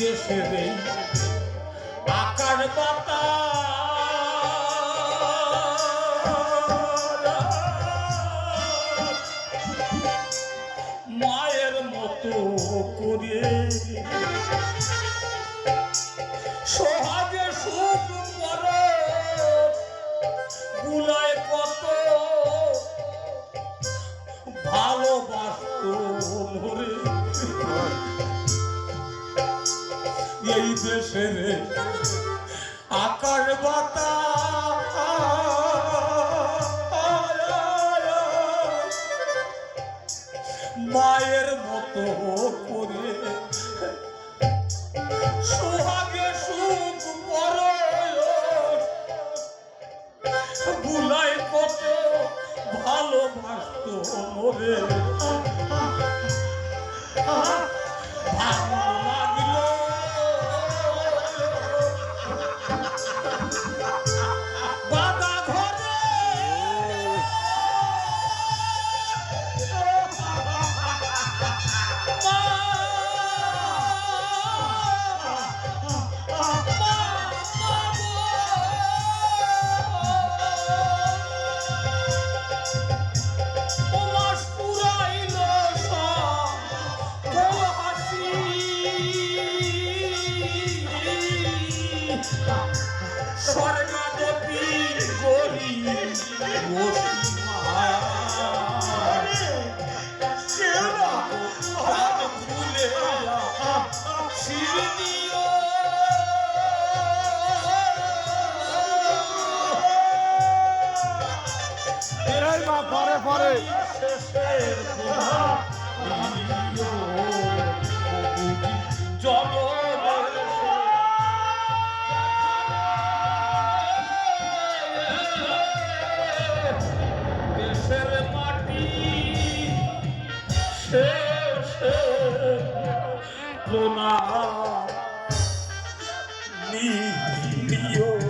দেশের এই আকার পাতা। মায়ের মতো করে সোহাগে সুখ করে গুলায় কত ভালোবাসত মরে। এই দেশের আকার বাতা মায়ের মতো করে। সোহাগে সুখ পরে বুলাই কত ভালোবাসত মোরে স্বর্গদেবী গরি পরে পরে। প্রণাম নিও